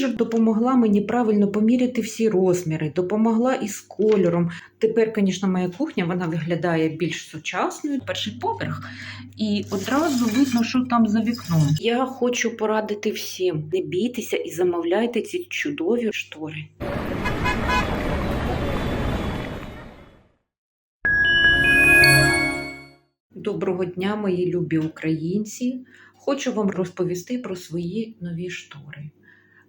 менеджер допомогла мені правильно поміряти всі розміри, допомогла із кольором. Тепер, звісно, моя кухня вона виглядає більш сучасною. Перший поверх, і одразу видно, що там за вікном. Я хочу порадити всім: не бійтеся і замовляйте ці чудові штори. Доброго дня, мої любі українці! Хочу вам розповісти про свої нові штори.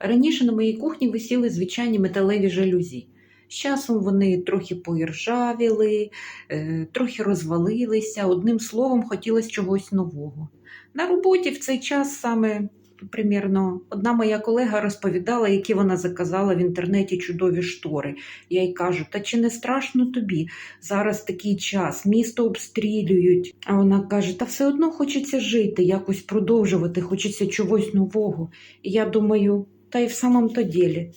Раніше на моїй кухні висіли звичайні металеві жалюзі. З часом вони трохи поіржавіли, е, трохи розвалилися. Одним словом, хотілося чогось нового. На роботі в цей час саме примірно одна моя колега розповідала, які вона заказала в інтернеті чудові штори. Я їй кажу: та чи не страшно тобі? Зараз такий час, місто обстрілюють. А вона каже: Та все одно хочеться жити, якось продовжувати, хочеться чогось нового. І я думаю, та й в самому то ділі.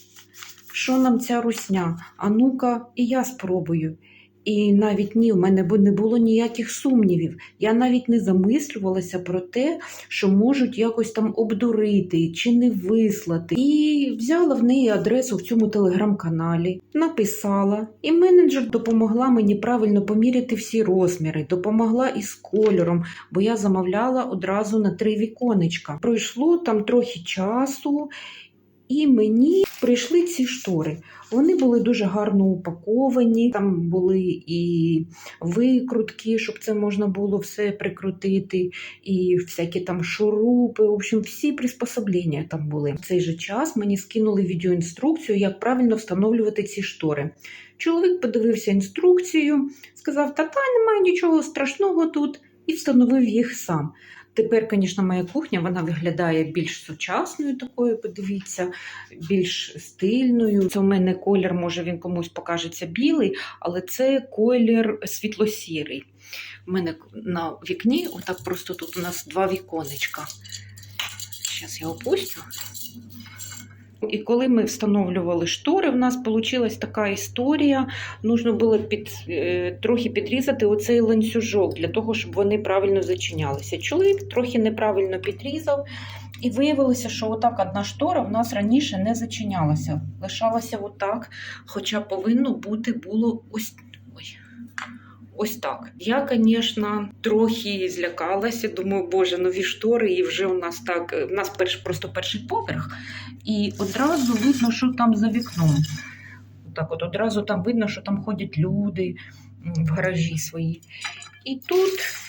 Що нам ця русня? А ну-ка, і я спробую. І навіть ні, в мене не було ніяких сумнівів. Я навіть не замислювалася про те, що можуть якось там обдурити чи не вислати. І взяла в неї адресу в цьому телеграм-каналі, написала, і менеджер допомогла мені правильно поміряти всі розміри, допомогла із кольором, бо я замовляла одразу на три віконечка. Пройшло там трохи часу. І мені прийшли ці штори. Вони були дуже гарно упаковані. Там були і викрутки, щоб це можна було все прикрутити, і всякі там шурупи. В общем, всі приспособлення там були. В цей же час мені скинули відеоінструкцію, як правильно встановлювати ці штори. Чоловік подивився інструкцію, сказав: Та та немає нічого страшного тут, і встановив їх сам. Тепер, звісно, моя кухня вона виглядає більш сучасною такою, подивіться, більш стильною. Це у мене колір, може він комусь покажеться білий, але це колір світло-сірий. У мене на вікні, отак просто тут у нас два віконечка. Зараз я опустю. І коли ми встановлювали штори, в нас вийшла така історія. Нужно було під, е, трохи підрізати оцей ланцюжок для того, щоб вони правильно зачинялися. Чоловік трохи неправильно підрізав, і виявилося, що отак одна штора в нас раніше не зачинялася. Лишалася отак, хоча повинно бути було ось. Ось так. Я, звісно, трохи злякалася. Думаю, боже, нові штори, і вже у нас так. У нас перш, просто перший поверх, і одразу видно, що там за вікном. Так, от одразу там видно, що там ходять люди в гаражі свої. І тут.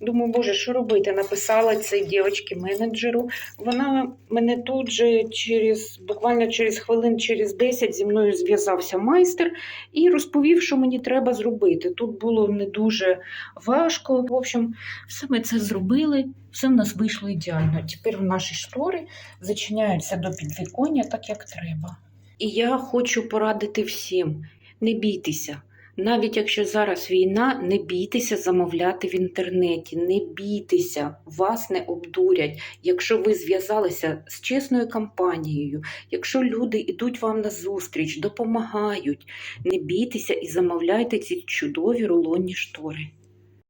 Думаю, боже, що робити? Написала цій дівчинці менеджеру. Вона мене тут же через буквально через хвилин, через 10 зі мною зв'язався майстер і розповів, що мені треба зробити. Тут було не дуже важко. В общем, все ми це зробили, все в нас вийшло ідеально. Тепер наші штори зачиняються до підвіконня так, як треба. І я хочу порадити всім: не бійтеся. Навіть якщо зараз війна, не бійтеся замовляти в інтернеті, не бійтеся, вас не обдурять. Якщо ви зв'язалися з чесною кампанією, якщо люди йдуть вам на зустріч, допомагають, не бійтеся і замовляйте ці чудові рулонні штори.